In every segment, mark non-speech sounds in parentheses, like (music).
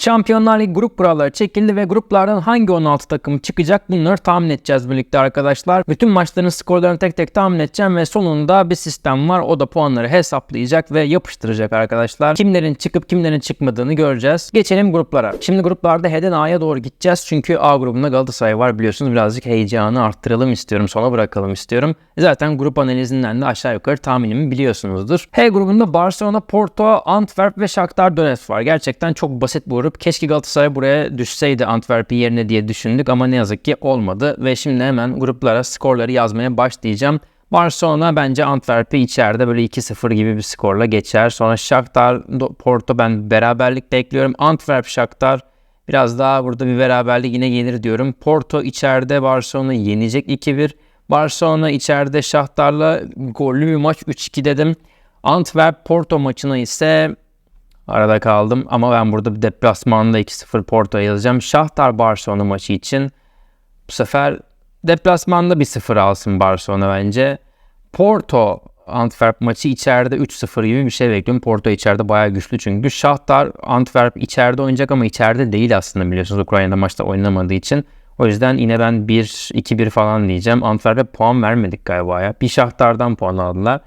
Şampiyonlar Ligi grup kuralları çekildi ve gruplardan hangi 16 takım çıkacak bunları tahmin edeceğiz birlikte arkadaşlar. Bütün maçların skorlarını tek tek tahmin edeceğim ve sonunda bir sistem var. O da puanları hesaplayacak ve yapıştıracak arkadaşlar. Kimlerin çıkıp kimlerin çıkmadığını göreceğiz. Geçelim gruplara. Şimdi gruplarda H'den A'ya doğru gideceğiz. Çünkü A grubunda Galatasaray var biliyorsunuz. Birazcık heyecanı arttıralım istiyorum. Sona bırakalım istiyorum. Zaten grup analizinden de aşağı yukarı tahminimi biliyorsunuzdur. H grubunda Barcelona, Porto, Antwerp ve Shakhtar Donetsk var. Gerçekten çok basit bu grup grup. Keşke Galatasaray buraya düşseydi Antwerp'in yerine diye düşündük ama ne yazık ki olmadı. Ve şimdi hemen gruplara skorları yazmaya başlayacağım. Barcelona bence Antwerp'i içeride böyle 2-0 gibi bir skorla geçer. Sonra Shakhtar, Porto ben beraberlik bekliyorum. Antwerp, Shakhtar biraz daha burada bir beraberlik yine gelir diyorum. Porto içeride Barcelona yenecek 2-1. Barcelona içeride Shakhtar'la gollü bir maç 3-2 dedim. Antwerp Porto maçına ise Arada kaldım ama ben burada bir deplasmanda 2-0 Porto yazacağım. Şahtar Barcelona maçı için bu sefer deplasmanda bir 0 alsın Barcelona bence. Porto Antwerp maçı içeride 3-0 gibi bir şey bekliyorum. Porto içeride bayağı güçlü çünkü. Şahtar Antwerp içeride oynayacak ama içeride değil aslında biliyorsunuz Ukrayna'da maçta oynamadığı için. O yüzden yine ben 1-2-1 falan diyeceğim. Antwerp'e puan vermedik galiba ya. Bir Şahtar'dan puan aldılar.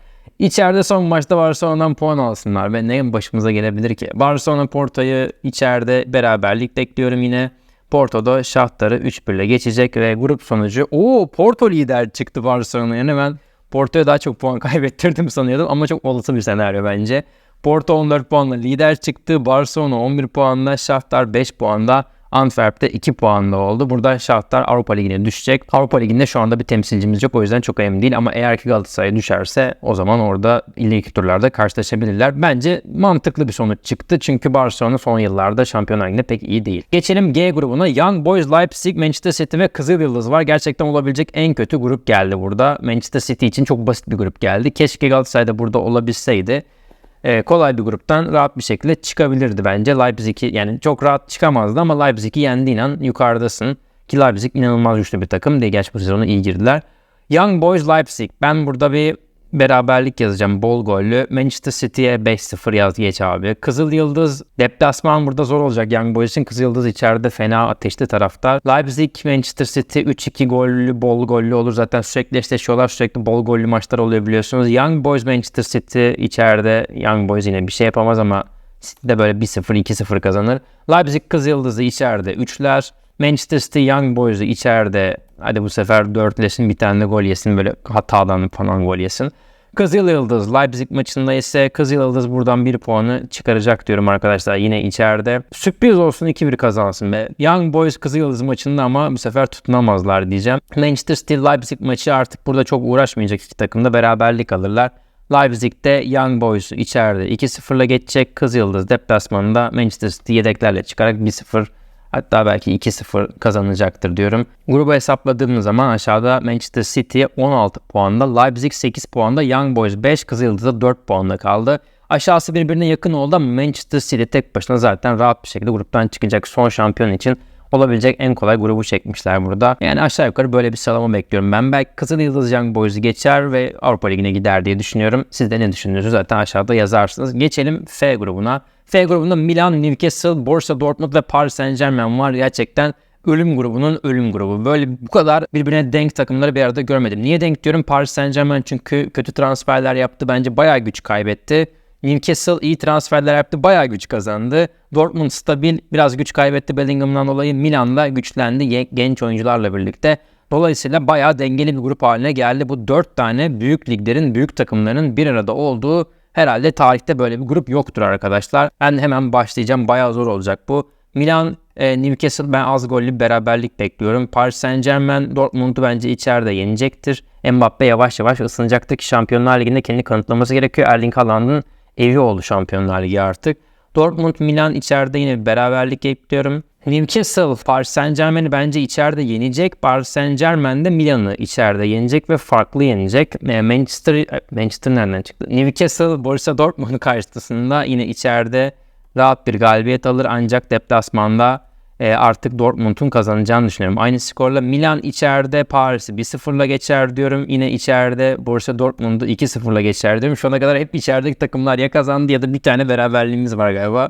İçeride son maçta Barcelona'dan puan alsınlar ve ne başımıza gelebilir ki? Barcelona Porto'yu içeride beraberlik bekliyorum yine. Porto'da Shakhtar'ı 3-1 ile geçecek ve grup sonucu o Porto lider çıktı Barcelona yerine ben Porto'ya daha çok puan (laughs) kaybettirdim sanıyordum ama çok olası bir senaryo bence. Porto 14 puanla lider çıktı. Barcelona 11 puanla, Shakhtar 5 puanda. Antwerp'te 2 puanla oldu. Burada Shakhtar Avrupa Ligi'ne düşecek. Avrupa Ligi'nde şu anda bir temsilcimiz yok. O yüzden çok önemli değil. Ama eğer ki Galatasaray düşerse o zaman orada ileriki turlarda karşılaşabilirler. Bence mantıklı bir sonuç çıktı. Çünkü Barcelona son yıllarda Şampiyonlar Ligi'nde pek iyi değil. Geçelim G grubuna. Young Boys, Leipzig, Manchester City ve Kızıl Yıldız var. Gerçekten olabilecek en kötü grup geldi burada. Manchester City için çok basit bir grup geldi. Keşke Galatasaray da burada olabilseydi e, kolay bir gruptan rahat bir şekilde çıkabilirdi bence. Leipzig'i yani çok rahat çıkamazdı ama Leipzig'i yendiğin an yukarıdasın. Ki Leipzig inanılmaz güçlü bir takım diye Gerçi bu sezonu iyi girdiler. Young Boys Leipzig. Ben burada bir beraberlik yazacağım bol gollü. Manchester City'ye 5-0 yaz geç abi. Kızıl Yıldız deplasman burada zor olacak Young Boys için. Kızıl Yıldız içeride fena ateşli taraftar. Leipzig Manchester City 3-2 gollü bol gollü olur. Zaten sürekli eşleşiyorlar. Sürekli bol gollü maçlar oluyor biliyorsunuz. Young Boys Manchester City içeride. Young Boys yine bir şey yapamaz ama City de böyle 1-0 2-0 kazanır. Leipzig Kızıl Yıldız'ı içeride 3'ler. Manchester City Young Boys'u içeride hadi bu sefer dörtlesin bir tane de gol yesin böyle hatadan falan gol yesin. Kızıl Yıldız Leipzig maçında ise Kızıl Yıldız buradan bir puanı çıkaracak diyorum arkadaşlar yine içeride. Sürpriz olsun 2-1 kazansın be. Young Boys Kızıl Yıldız maçında ama bu sefer tutunamazlar diyeceğim. Manchester City Leipzig maçı artık burada çok uğraşmayacak iki takımda beraberlik alırlar. Leipzig'de Young Boys içeride 2-0'la geçecek. Kızıl Yıldız deplasmanında Manchester City yedeklerle çıkarak 1-0 Hatta belki 2-0 kazanacaktır diyorum. Grubu hesapladığımız zaman aşağıda Manchester City 16 puanda, Leipzig 8 puanda, Young Boys 5, Kızılyıldız'da 4 puanda kaldı. Aşağısı birbirine yakın oldu ama Manchester City tek başına zaten rahat bir şekilde gruptan çıkacak son şampiyon için olabilecek en kolay grubu çekmişler burada. Yani aşağı yukarı böyle bir sıralama bekliyorum ben. Belki Kızıl Yıldız Young Boys'u geçer ve Avrupa Ligi'ne gider diye düşünüyorum. Siz de ne düşünüyorsunuz zaten aşağıda yazarsınız. Geçelim F grubuna. F grubunda Milan, Newcastle, Borussia Dortmund ve Paris Saint Germain var. Gerçekten ölüm grubunun ölüm grubu. Böyle bu kadar birbirine denk takımları bir arada görmedim. Niye denk diyorum? Paris Saint Germain çünkü kötü transferler yaptı. Bence bayağı güç kaybetti. Newcastle iyi transferler yaptı. Bayağı güç kazandı. Dortmund stabil. Biraz güç kaybetti Bellingham'dan dolayı. Milan'da güçlendi genç oyuncularla birlikte. Dolayısıyla bayağı dengeli bir grup haline geldi. Bu dört tane büyük liglerin, büyük takımların bir arada olduğu herhalde tarihte böyle bir grup yoktur arkadaşlar. Ben hemen başlayacağım. Bayağı zor olacak bu. Milan, e, Newcastle ben az gollü beraberlik bekliyorum. Paris Saint Germain Dortmund'u bence içeride yenecektir. Mbappe yavaş yavaş ısınacaktır ki Şampiyonlar Ligi'nde kendi kanıtlaması gerekiyor. Erling Haaland'ın evi oldu Şampiyonlar Ligi artık. Dortmund Milan içeride yine beraberlik bekliyorum. Newcastle Paris Saint Germain'i bence içeride yenecek. Paris Saint Germain de Milan'ı içeride yenecek ve farklı yenecek. E, Manchester e, Manchester nereden çıktı? Newcastle Borussia Dortmund karşısında yine içeride rahat bir galibiyet alır ancak deplasmanda e, artık Dortmund'un kazanacağını düşünüyorum. Aynı skorla Milan içeride Paris'i 1-0'la geçer diyorum. Yine içeride Borussia Dortmund'u 2-0'la geçer diyorum. Şu ana kadar hep içerideki takımlar ya kazandı ya da bir tane beraberliğimiz var galiba.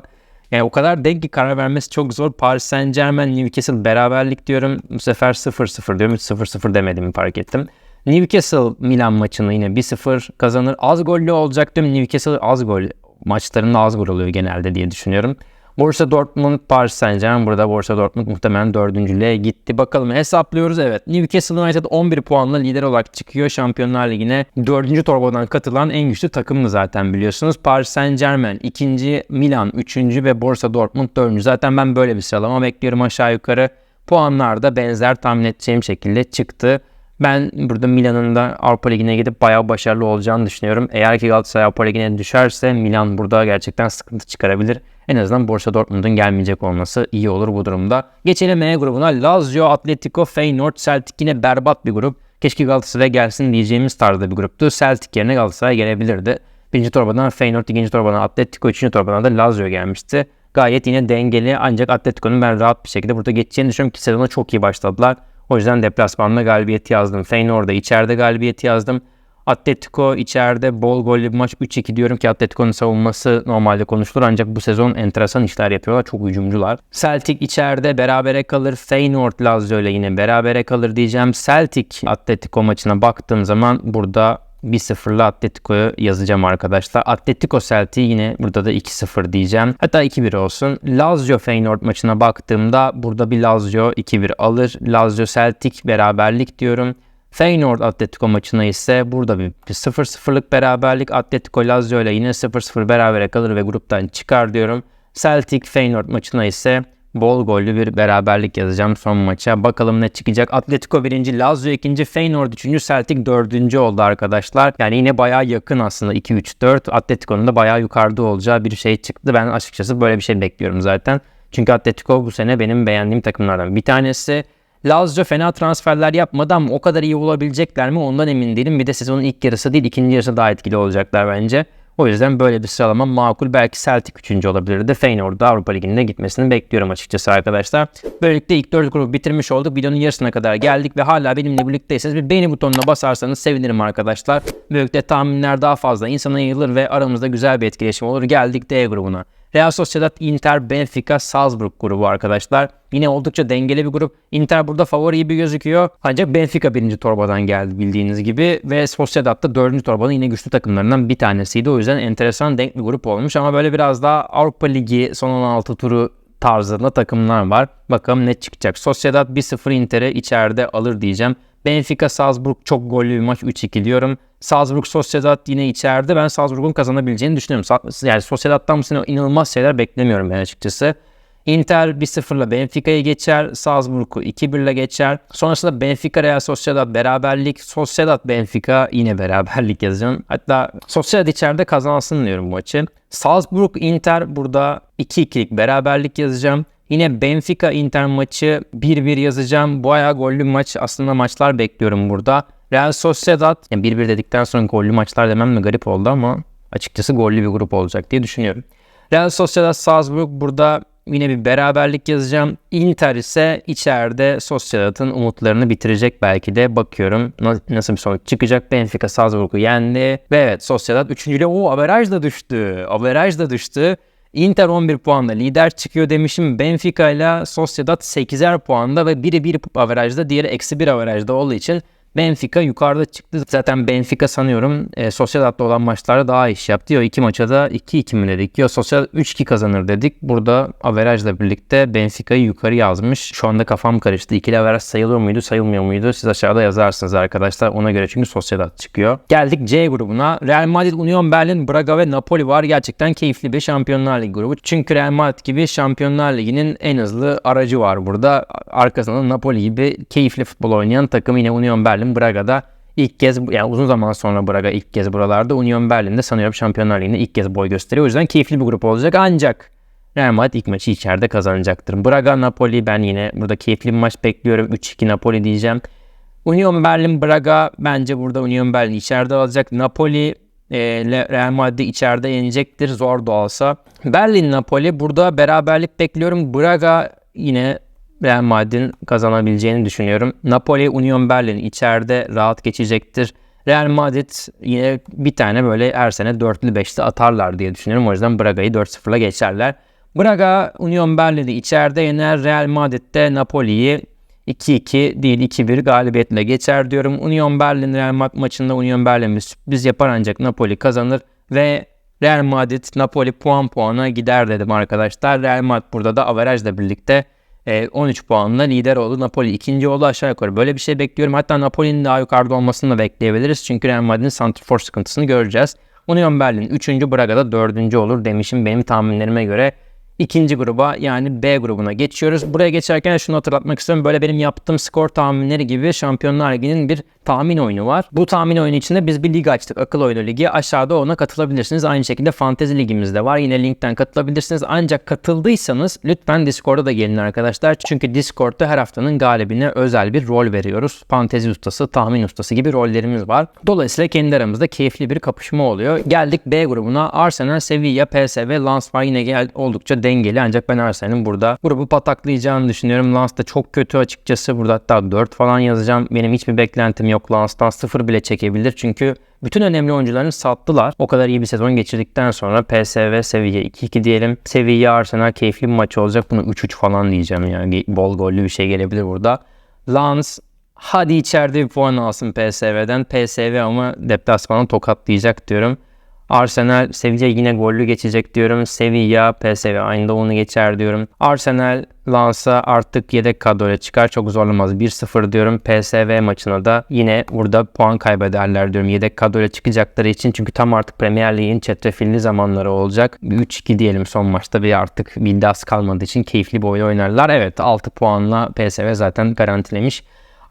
Yani o kadar denk ki karar vermesi çok zor. Paris Saint Germain, Newcastle beraberlik diyorum. Bu sefer 0-0 diyorum. 0-0 demediğimi fark ettim. Newcastle Milan maçını yine 1-0 kazanır. Az gollü olacak diyorum. Newcastle az gol maçlarında az gol oluyor genelde diye düşünüyorum. Borussia Dortmund, Paris Saint Germain burada Borussia Dortmund muhtemelen dördüncülüğe gitti. Bakalım hesaplıyoruz evet. Newcastle United 11 puanla lider olarak çıkıyor Şampiyonlar Ligi'ne. Dördüncü torbadan katılan en güçlü takımdı zaten biliyorsunuz. Paris Saint Germain ikinci, Milan üçüncü ve Borussia Dortmund dördüncü. Zaten ben böyle bir sıralama bekliyorum aşağı yukarı. Puanlar da benzer tahmin edeceğim şekilde çıktı. Ben burada Milan'ın da Avrupa Ligi'ne gidip bayağı başarılı olacağını düşünüyorum. Eğer ki Galatasaray Avrupa Ligi'ne düşerse Milan burada gerçekten sıkıntı çıkarabilir. En azından Borussia Dortmund'un gelmeyecek olması iyi olur bu durumda. Geçelim E grubuna. Lazio, Atletico, Feyenoord, Celtic yine berbat bir grup. Keşke Galatasaray gelsin diyeceğimiz tarzda bir gruptu. Celtic yerine Galatasaray gelebilirdi. Birinci torbadan Feyenoord, ikinci torbadan Atletico, üçüncü torbadan da Lazio gelmişti. Gayet yine dengeli ancak Atletico'nun ben rahat bir şekilde burada geçeceğini düşünüyorum ki sezona çok iyi başladılar. O yüzden deplasmanda galibiyeti yazdım. Feyenoord'da içeride galibiyeti yazdım. Atletico içeride bol gollü bir maç 3-2 diyorum ki Atletico'nun savunması normalde konuşulur ancak bu sezon enteresan işler yapıyorlar. Çok hücumcular. Celtic içeride berabere kalır. Feyenoord Lazio ile yine berabere kalır diyeceğim. Celtic Atletico maçına baktığım zaman burada 1-0'lı Atletico'yu yazacağım arkadaşlar. Atletico Celtic yine burada da 2-0 diyeceğim. Hatta 2-1 olsun. Lazio Feyenoord maçına baktığımda burada bir Lazio 2-1 alır. Lazio Celtic beraberlik diyorum. Feyenoord Atletico maçına ise burada bir 0-0'lık beraberlik Atletico Lazio ile yine 0-0 berabere kalır ve gruptan çıkar diyorum. Celtic Feyenoord maçına ise bol gollü bir beraberlik yazacağım son maça. Bakalım ne çıkacak. Atletico birinci, Lazio ikinci, Feyenoord üçüncü, Celtic dördüncü oldu arkadaşlar. Yani yine bayağı yakın aslında 2-3-4. Atletico'nun da bayağı yukarıda olacağı bir şey çıktı. Ben açıkçası böyle bir şey bekliyorum zaten. Çünkü Atletico bu sene benim beğendiğim takımlardan bir tanesi. Lazio fena transferler yapmadı ama o kadar iyi olabilecekler mi ondan emin değilim. Bir de sezonun ilk yarısı değil ikinci yarısı daha etkili olacaklar bence. O yüzden böyle bir sıralama makul. Belki Celtic 3. olabilirdi. Feyenoord'da Avrupa Ligi'nde gitmesini bekliyorum açıkçası arkadaşlar. Böylelikle ilk 4 grubu bitirmiş olduk. Videonun yarısına kadar geldik ve hala benimle birlikteyseniz bir beğeni butonuna basarsanız sevinirim arkadaşlar. Böylelikle tahminler daha fazla insana yayılır ve aramızda güzel bir etkileşim olur. Geldik D grubuna. Real Sociedad, Inter, Benfica, Salzburg grubu arkadaşlar. Yine oldukça dengeli bir grup. Inter burada favori gibi gözüküyor. Ancak Benfica birinci torbadan geldi bildiğiniz gibi. Ve Sociedad da dördüncü torbanın yine güçlü takımlarından bir tanesiydi. O yüzden enteresan denk bir grup olmuş. Ama böyle biraz daha Avrupa Ligi son 16 turu tarzında takımlar var. Bakalım ne çıkacak. Sociedad 1-0 Inter'e içeride alır diyeceğim. Benfica Salzburg çok gollü bir maç 3-2 diyorum. Salzburg Sociedad yine içeride. Ben Salzburg'un kazanabileceğini düşünüyorum. Yani Sociedad'dan bu sene inanılmaz şeyler beklemiyorum ben açıkçası. Inter 1-0'la Benfica'yı geçer. Salzburg'u 2-1'le geçer. Sonrasında Benfica Real Sociedad beraberlik. Sociedad Benfica yine beraberlik yazacağım. Hatta Sociedad içeride kazansın diyorum bu maçı. Salzburg Inter burada 2-2'lik beraberlik yazacağım. Yine Benfica Inter maçı 1-1 yazacağım. Bu ayağı gollü maç. Aslında maçlar bekliyorum burada. Real Sociedad yani 1-1 dedikten sonra gollü maçlar demem mi garip oldu ama açıkçası gollü bir grup olacak diye düşünüyorum. Real Sociedad Salzburg burada yine bir beraberlik yazacağım. Inter ise içeride Sociedad'ın umutlarını bitirecek belki de. Bakıyorum nasıl bir sonuç çıkacak. Benfica Salzburg'u yendi. Ve evet Sociedad 3. ile o averaj da düştü. Averaj da düştü. Inter 11 puanla lider çıkıyor demişim. Benfica ile Sociedad 8'er puanda ve biri 1 averajda diğeri eksi 1 averajda olduğu için Benfica yukarıda çıktı. Zaten Benfica sanıyorum e, Sociedad'da olan maçlarda daha iş yaptı. O iki maça da 2-2 mi dedik? Yok Sociedad 3-2 kazanır dedik. Burada averajla birlikte Benfica'yı yukarı yazmış. Şu anda kafam karıştı. İkili averaj sayılıyor muydu sayılmıyor muydu? Siz aşağıda yazarsınız arkadaşlar. Ona göre çünkü Sociedad çıkıyor. Geldik C grubuna. Real Madrid, Union Berlin, Braga ve Napoli var. Gerçekten keyifli bir Şampiyonlar Ligi grubu. Çünkü Real Madrid gibi Şampiyonlar Ligi'nin en hızlı aracı var burada. Arkasında Napoli gibi keyifli futbol oynayan takım yine Union Berlin Berlin Braga'da ilk kez yani uzun zaman sonra Braga ilk kez buralarda Union Berlin'de sanıyorum Şampiyonlar Ligi'nde ilk kez boy gösteriyor. O yüzden keyifli bir grup olacak ancak Real Madrid ilk maçı içeride kazanacaktır. Braga Napoli ben yine burada keyifli bir maç bekliyorum. 3-2 Napoli diyeceğim. Union Berlin Braga bence burada Union Berlin içeride alacak. Napoli e, Real Madrid içeride yenecektir zor da olsa. Berlin Napoli burada beraberlik bekliyorum. Braga yine Real Madrid'in kazanabileceğini düşünüyorum. Napoli, Union Berlin içeride rahat geçecektir. Real Madrid yine bir tane böyle her sene 4'lü 5'li atarlar diye düşünüyorum. O yüzden Braga'yı 4-0'la geçerler. Braga Union Berlin'i içeride yener. Real Madrid'de Napoli'yi 2-2 değil 2-1 galibiyetle geçer diyorum. Union Berlin Real Madrid maçında Union Berlin bir sürpriz yapar ancak Napoli kazanır ve Real Madrid Napoli puan puana gider dedim arkadaşlar. Real Madrid burada da averajla birlikte e, 13 puanla lider oldu. Napoli ikinci oldu aşağı yukarı. Böyle bir şey bekliyorum. Hatta Napoli'nin daha yukarıda olmasını da bekleyebiliriz. Çünkü Real Madrid'in santrfor sıkıntısını göreceğiz. Union Berlin 3. Braga'da 4. olur demişim benim tahminlerime göre. İkinci gruba yani B grubuna geçiyoruz. Buraya geçerken şunu hatırlatmak istiyorum. Böyle benim yaptığım skor tahminleri gibi Şampiyonlar Ligi'nin bir tahmin oyunu var. Bu tahmin oyunu içinde biz bir lig açtık. Akıl oyunu ligi. Aşağıda ona katılabilirsiniz. Aynı şekilde fantezi ligimiz de var. Yine linkten katılabilirsiniz. Ancak katıldıysanız lütfen Discord'a da gelin arkadaşlar. Çünkü Discord'da her haftanın galibine özel bir rol veriyoruz. Fantezi ustası, tahmin ustası gibi rollerimiz var. Dolayısıyla kendi aramızda keyifli bir kapışma oluyor. Geldik B grubuna. Arsenal, Sevilla, PSV, Lens var. Yine gel oldukça dengeli ancak ben Arsenal'in burada grubu pataklayacağını düşünüyorum. Lens da çok kötü açıkçası. Burada hatta 4 falan yazacağım. Benim hiçbir beklentim yok. Lens'tan 0 bile çekebilir. Çünkü bütün önemli oyuncularını sattılar. O kadar iyi bir sezon geçirdikten sonra PSV, Sevilla 2-2 diyelim. Sevilla, Arsenal keyifli bir maç olacak. Bunu 3-3 falan diyeceğim yani. Bol gollü bir şey gelebilir burada. Lens hadi içeride bir puan alsın PSV'den. PSV ama deplasmanı tokatlayacak diyorum. Arsenal Sevilla yine gollü geçecek diyorum. Sevilla PSV aynı da onu geçer diyorum. Arsenal Lens'a artık yedek kadroya çıkar. Çok zorlamaz. 1-0 diyorum. PSV maçına da yine burada puan kaybederler diyorum. Yedek kadroya çıkacakları için. Çünkü tam artık Premier Lig'in çetrefilli zamanları olacak. 3-2 diyelim son maçta bir artık bir kalmadığı için keyifli bir oyun oynarlar. Evet 6 puanla PSV zaten garantilemiş.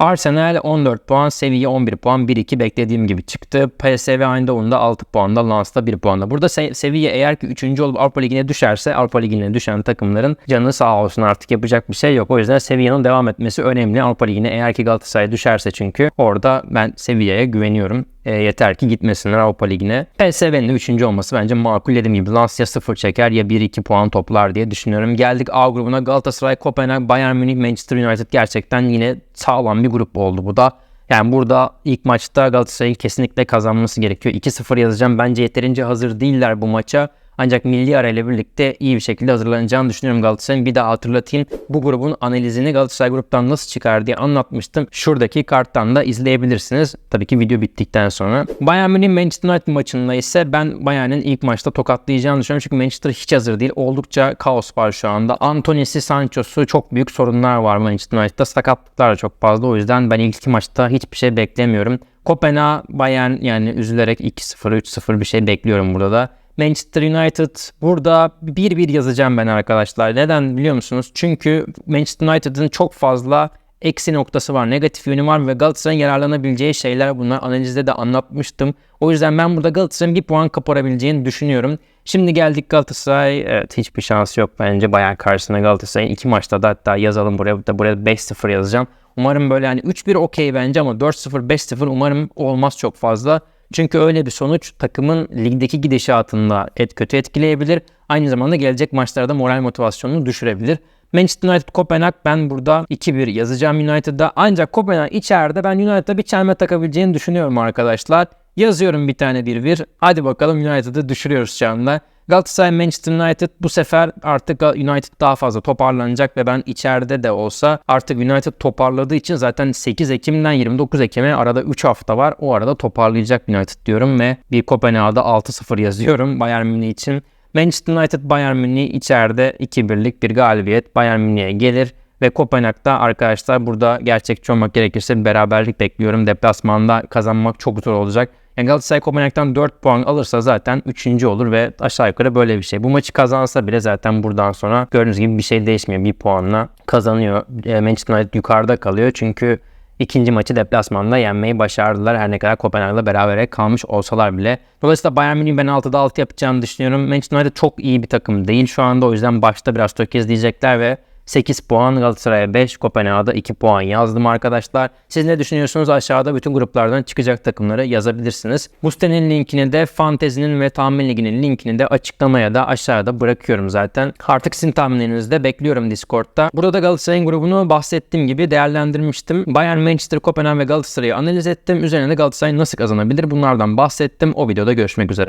Arsenal 14 puan, Sevilla 11 puan, 1-2 beklediğim gibi çıktı. PSV onda 6 puanda, Lens'ta 1 puanda. Burada Se- Sevilla eğer ki 3. olup Avrupa Ligi'ne düşerse Avrupa Ligi'ne düşen takımların canı sağ olsun artık yapacak bir şey yok. O yüzden Sevilla'nın devam etmesi önemli. Avrupa Ligi'ne eğer ki Galatasaray düşerse çünkü orada ben Sevilla'ya güveniyorum. E, yeter ki gitmesinler Avrupa Ligi'ne. PSV'nin de 3. olması bence makul dediğim gibi. Lens ya 0 çeker ya 1-2 puan toplar diye düşünüyorum. Geldik A grubuna Galatasaray, Kopenhag, Bayern Münih, Manchester United gerçekten yine sağlam bir grup oldu bu da. Yani burada ilk maçta Galatasaray'ın kesinlikle kazanması gerekiyor. 2-0 yazacağım. Bence yeterince hazır değiller bu maça. Ancak milli ara ile birlikte iyi bir şekilde hazırlanacağını düşünüyorum Galatasaray'ın. Bir daha hatırlatayım. Bu grubun analizini Galatasaray gruptan nasıl çıkar diye anlatmıştım. Şuradaki karttan da izleyebilirsiniz. Tabii ki video bittikten sonra. Bayern Münih Manchester United maçında ise ben Bayern'in ilk maçta tokatlayacağını düşünüyorum. Çünkü Manchester hiç hazır değil. Oldukça kaos var şu anda. Antony'si, Sancho'su çok büyük sorunlar var Manchester United'da. Sakatlıklar da çok fazla. O yüzden ben ilk iki maçta hiçbir şey beklemiyorum. Kopenhag, Bayern yani üzülerek 2-0, 3-0 bir şey bekliyorum burada da. Manchester United burada 1-1 yazacağım ben arkadaşlar. Neden biliyor musunuz? Çünkü Manchester United'ın çok fazla eksi noktası var, negatif yönü var ve Galatasaray'ın yararlanabileceği şeyler bunlar. Analizde de anlatmıştım. O yüzden ben burada Galatasaray'ın bir puan kaparabileceğini düşünüyorum. Şimdi geldik Galatasaray. Evet hiçbir şansı yok bence Bayern karşısında Galatasaray'ın. iki maçta da hatta yazalım buraya. Da buraya 5-0 yazacağım. Umarım böyle yani 3-1 okey bence ama 4-0 5-0 umarım olmaz çok fazla. Çünkü öyle bir sonuç takımın ligdeki gidişatında et kötü etkileyebilir. Aynı zamanda gelecek maçlarda moral motivasyonunu düşürebilir. Manchester United Kopenhag ben burada 2-1 yazacağım United'da. Ancak Kopenhag içeride ben United'da bir çelme takabileceğini düşünüyorum arkadaşlar. Yazıyorum bir tane 1-1. Hadi bakalım United'ı düşürüyoruz şu anda. Galatasaray Manchester United bu sefer artık United daha fazla toparlanacak ve ben içeride de olsa artık United toparladığı için zaten 8 Ekim'den 29 Ekim'e arada 3 hafta var. O arada toparlayacak United diyorum ve bir Kopenhag'da 6-0 yazıyorum (laughs) Bayern Münih için. Manchester United Bayern Münih içeride 2-1'lik bir galibiyet Bayern Münih'e gelir. Ve Kopenhag'da arkadaşlar burada gerçekçi olmak gerekirse beraberlik bekliyorum. Deplasmanda kazanmak çok zor olacak. Yani Galatasaray Kopenhag'dan 4 puan alırsa zaten 3. olur ve aşağı yukarı böyle bir şey. Bu maçı kazansa bile zaten buradan sonra gördüğünüz gibi bir şey değişmiyor. Bir puanla kazanıyor. E, Manchester United yukarıda kalıyor çünkü ikinci maçı deplasmanda yenmeyi başardılar. Her ne kadar Kopenhag'la berabere kalmış olsalar bile. Dolayısıyla Bayern Münih'in ben 6'da 6 yapacağını düşünüyorum. Manchester United çok iyi bir takım değil şu anda. O yüzden başta biraz tökezleyecekler ve 8 puan Galatasaray'a 5, Kopenhag'da 2 puan yazdım arkadaşlar. Siz ne düşünüyorsunuz? Aşağıda bütün gruplardan çıkacak takımları yazabilirsiniz. Bu sitenin linkini de Fantezi'nin ve Tahmin Ligi'nin linkini de açıklamaya da aşağıda bırakıyorum zaten. Artık sizin tahminlerinizi de bekliyorum Discord'da. Burada Galatasaray'ın grubunu bahsettiğim gibi değerlendirmiştim. Bayern, Manchester, Kopenhag ve Galatasaray'ı analiz ettim. Üzerine de Galatasaray nasıl kazanabilir bunlardan bahsettim. O videoda görüşmek üzere.